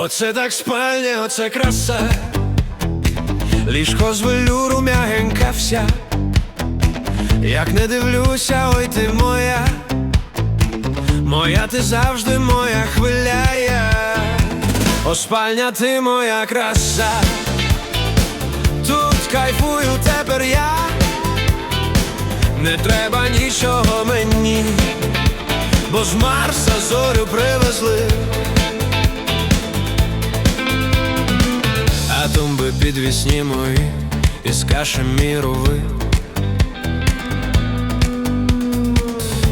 Оце так спальня, оце краса, ліжко з велюру м'ягенька вся, як не дивлюся, ой ти моя, моя ти завжди моя хвиляє, о спальня ти моя краса, тут кайфую тепер я, не треба нічого мені, бо з Марса зорю привезли. Підвісні мої із кашемірових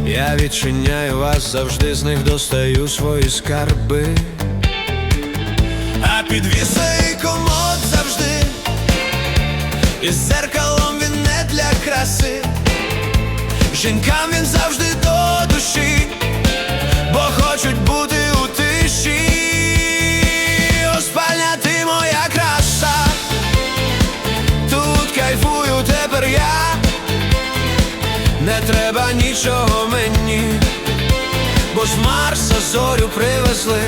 Я відчиняю вас, завжди з них достаю свої скарби. А підвісий комод завжди, із зеркалом він не для краси. Жінкам він завжди до не треба нічого мені, бо з Марса зорю привезли.